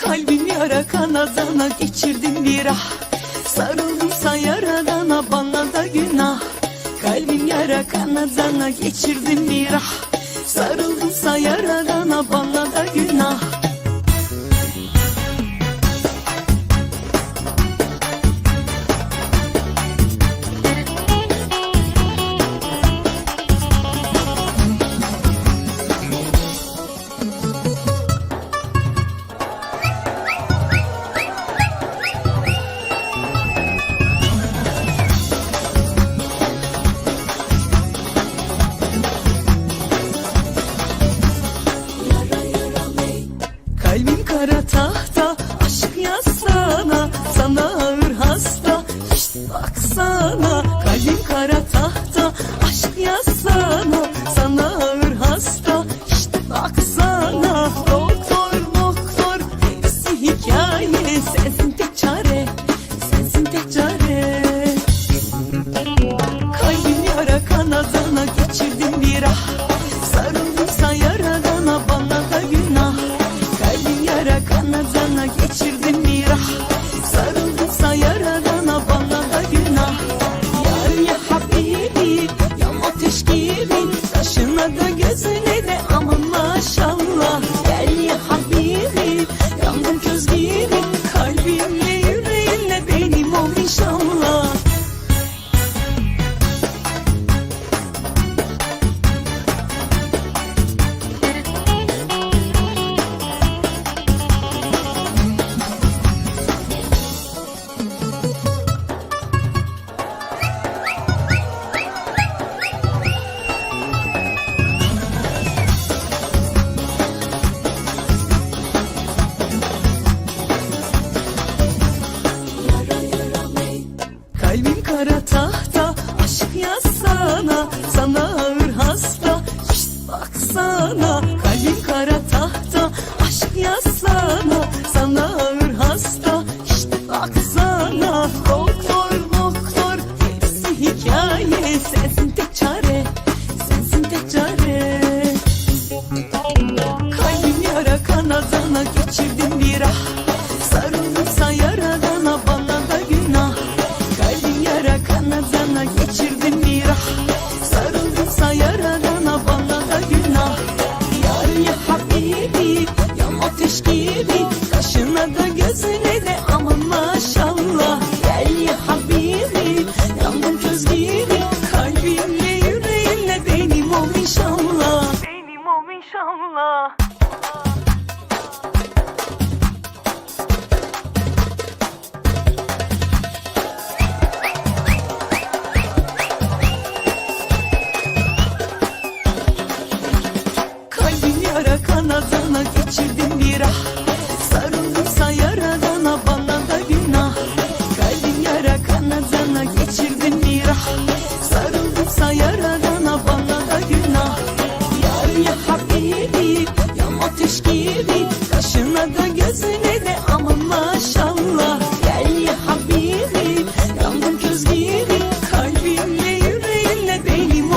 Kalbim yara kanadana geçirdim bir ah. Sarıldımsa yaradana bana da günah. Kalbim yara kanadana geçirdim bir ah. Sarıldımsa yaradana bana da günah geçirdim bir ah Sarıldımsa yaradana da günah. Kalbim yara kanadına geçirdim bir ah Sarıldımsa yaradana bana da günah. Yar ya habibi ya ateş gibi. Kaşına da gözüne aşk yazsana Sana ağır hasta. İşte baksana Kalbim kara tahta. Aşk yazsana Sana ağır hasta. İşte baksana Doktor doktor. Hepsi hikaye Sensin tek çare sensin tek çare. Kalbim yara kanadına geçirdim bir ah geçirdim bir ah Sarıldımsa yaradana bana da günah. Yar ya habibi ya ateş gibi. Kaşına da gözüne de aman maşallah. Gel ya habibi yandım köz gibi. Kalbimle yüreğimle benim ol inşallah. Benim ol inşallah. ağzına geçirdim bir ah. Sarıldımsa yaradana bana da günah. Kalbim yara kanadına geçirdim bir ah. Sarıldımsa yaradana bana da günah. Yar ya habibi yam ateş gibi. Kaşına da gözüne de aman maşallah. Gel ya habibi yandım köz gibi. Kalbimle yüreğimle benim